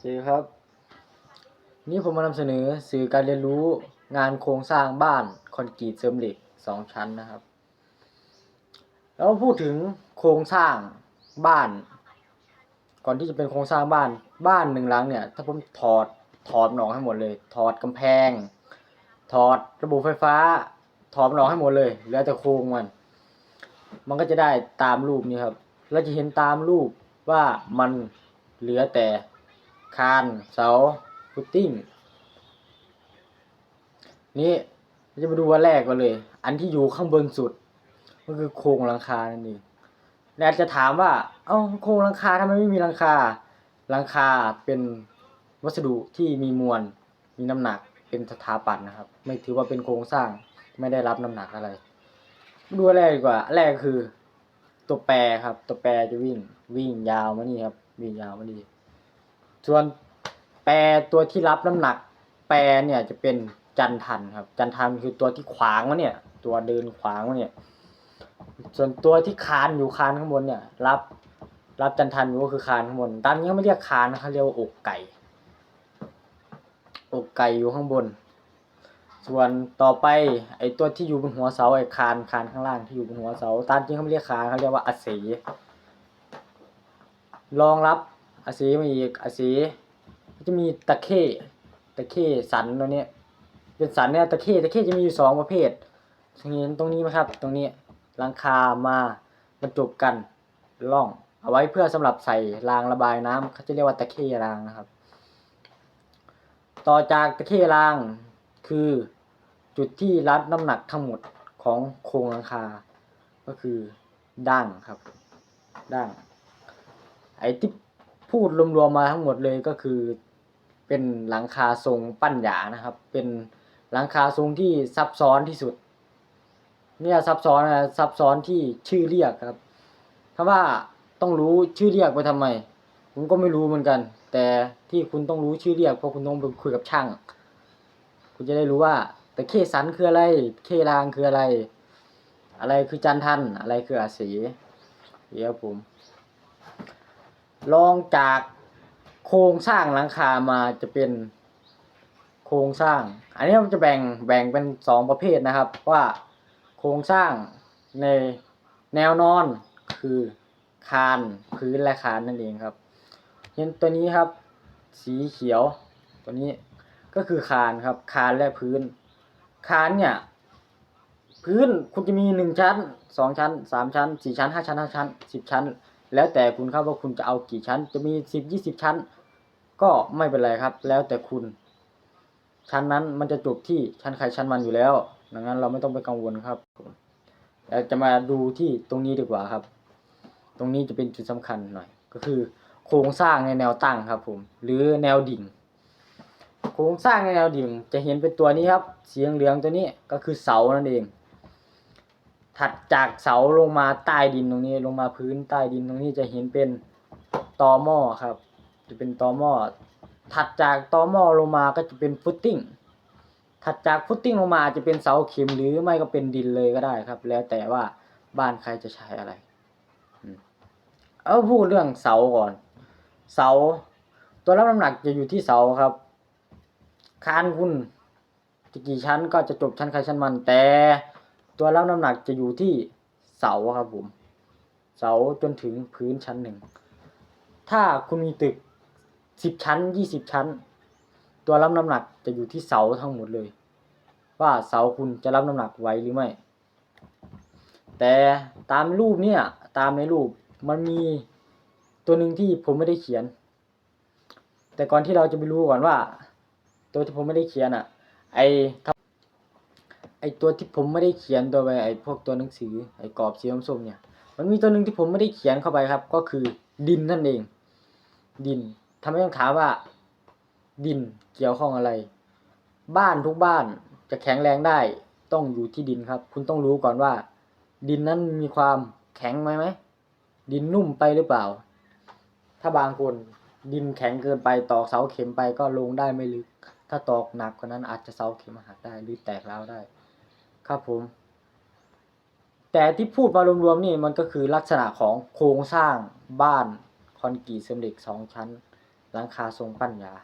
สวัสดีครับ นี่ผมมานำเสนอสื่อการเรียนรู้งานโครงสร้างบ้านคอนกรีตเสริมเหล็กสองชั้นนะครับ แล้วพูดถึงโครงสร้างบ้าน ก่อนที่จะเป็นโครงสร้างบ้านบ้านหนึ่งหลังเนี่ย ถ้าผมถอดถอดมันออกให้หมดเลย ถอดกำแพง ถอดระบบไฟฟ้า ถอดมันออกให้หมดเลยเหลือแต่โครงมัน มันก็จะได้ตามรูปนี้ครับเราจะเห็นตามรูปว่ามันเหลือแต่ คานเสาฟุตติ้งนี่จะมาดูวันแรกก่อนเลย อันที่อยู่ข้างบนสุดก็คือโครงหลังคานั่นเองและอาจจะถามว่า เอ้าโครงหลังคาทำไมไม่มีหลังคาหลังคาเป็นวัสดุที่มีมวลมีน้ำหนักเป็นสถาปัตย์นะครับ ไม่ถือว่าเป็นโครงสร้างไม่ได้รับน้ำหนักอะไร ดูอันแรกดีกว่าอันแรกคือ ตัวแปรครับ ตัวแปรจะวิ่งวิ่งยาวมานี่ครับ วิ่งยาวมานี่ ส่วนแปรตัวที่รับน้ำหนัก แปรเนี่ยจะเป็นจันทันครับ จันทันคือตัวที่ขวางวะเนี่ย ตัวเดินขวางวะเนี่ย ส่วนตัวที่คานอยู่คานข้างบนเนี่ย รับรับจันทันอยู่ก็คือคานข้างบนด้านนี้เขาไม่เรียกคานนะเขาเรียกว่าอกไก่ อกไก่อยู่ข้างบน ส่วนต่อไปไอ้ตัวที่อยู่บนหัวเสาไอ้คานคานข้างล่างที่อยู่บนหัวเสาตามจริงเขาไม่เรียกคานเขาเรียกว่าอาศีรองรับ อาศีมาอีกอาศีจะมีตะเข้ตะเข้สันตัวนี้เป็นสันเนี่ยตะเข้ตะเข้จะมีอยู่สองประเภทเห็นตรงนี้ไหมครับ ตรงนี้หลังคามาบรรจบกันร่อง เอาไว้เพื่อสำหรับใส่รางระบายน้ำเขาจะเรียกว่าตะเข้รางนะครับ ต่อจากตะเข้รางคือจุดที่รับน้ำหนักทั้งหมดของโครงหลังคา ก็คือดั้งครับดั้งไอ้ที่ พูดรวมๆมาทั้งหมดเลยก็คือ เป็นหลังคาทรงปั้นหยานะครับ เป็นหลังคาทรงที่ซับซ้อนที่สุด เนี่ยซับซ้อนนะซับซ้อนที่ชื่อเรียกครับถ้าว่าต้องรู้ชื่อเรียกไปทำไมผมก็ไม่รู้เหมือนกัน แต่ที่คุณต้องรู้ชื่อเรียกเพราะคุณต้องไปคุยกับช่าง คุณจะได้รู้ว่าแต่เคสันคืออะไร เครางคืออะไร อะไรคือจันทันอะไรคืออาศีเดี๋ยวผม ลองจากโครงสร้างหลังคามาจะเป็นโครงสร้าง อันนี้มันจะแบ่งแบ่งเป็นสองประเภทนะครับ ว่าโครงสร้างในแนวนอนคือคานพื้นและคานนั่นเองครับเห็นตัวนี้ครับ สีเขียวตัวนี้ก็คือคานครับคานและพื้น คานเนี่ย พื้นคุณจะมีหนึ่งชั้นสองชั้นสามชั้นสี่ชั้นห้าชั้นห้าชั้นสิบชั้น แล้วแต่คุณครับว่าคุณจะเอากี่ชั้น จะมีสิบยี่สิบชั้น ก็ไม่เป็นไรครับ แล้วแต่คุณ ชั้นนั้นมันจะจบที่ชั้นใครชั้นมันอยู่แล้วดังนั้นเราไม่ต้องไปกังวลครับเราจะมาดูที่ตรงนี้ดีกว่าครับ ตรงนี้จะเป็นจุดสำคัญหน่อย ก็คือ โครงสร้างในแนวตั้งครับ ผม หรือแนวดิ่ง โครงสร้างในแนวดิ่งจะเห็นเป็นตัวนี้ครับ สีเหลืองตัวนี้ก็คือเสานั่นเอง ถัดจากเสาลงมาใต้ดินตรงนี้ลงมาพื้นใต้ดินตรงนี้จะเห็นเป็นตอหม้อครับ จะเป็นตอหม้อถัดจากตอหม้อลงมาก็จะเป็นฟุตติ้งถัดจากฟุตติ้งลงมาอาจจะเป็นเสาเข็มหรือไม่ก็เป็นดินเลยก็ได้ครับ แล้วแต่ว่าบ้านใครจะใช้อะไรเอาพูดเรื่องเสาก่อน เสา ตัวรับน้ำหนักจะอยู่ที่เสาครับ คานคุณจะกี่ชั้นก็จะจบชั้นใครชั้นมันแต่ ตัวรับน้ำหนักจะอยู่ที่เสาครับผม เสาจนถึงพื้นชั้นหนึ่ง ถ้าคุณมีตึกสิบชั้นยี่สิบชั้น ตัวรับน้ำหนักจะอยู่ที่เสาทั้งหมดเลย ว่าเสาคุณจะรับน้ำหนักไหวหรือไม่ แต่ตามรูปเนี่ยตามในรูปมันมีตัวหนึ่งที่ผมไม่ได้เขียน แต่ก่อนที่เราจะไปรู้ก่อนว่า ตัวที่ผมไม่ได้เขียนอะ ไอ ไอตัวที่ผมไม่ได้เขียนตัวไปไอพวกตัวหนังสือไอกรอบสีส้มๆเนี่ยมันมีตัวหนึ่งที่ผมไม่ได้เขียนเข้าไปครับ ก็คือดินนั่นเอง ดินทำให้ต้องถามว่า ดินเกี่ยวข้องอะไร บ้านทุกบ้านจะแข็งแรงได้ต้องอยู่ที่ดินครับ คุณต้องรู้ก่อนว่า ดินนั้นมีความแข็งไหมไหมดินนุ่มไปหรือเปล่า ถ้าบางคนดินแข็งเกินไปตอกเสาเข็มไปก็ลงได้ไม่ลึก ถ้าตอกหนักกว่านั้นอาจจะเสาเข็มหักได้หรือแตกร้าวได้ ครับผม แต่ที่พูดมารวมๆนี่มันก็คือลักษณะของโครงสร้างบ้านคอนกรีตเสริมเหล็กสองชั้นหลังคาทรงปั้นยา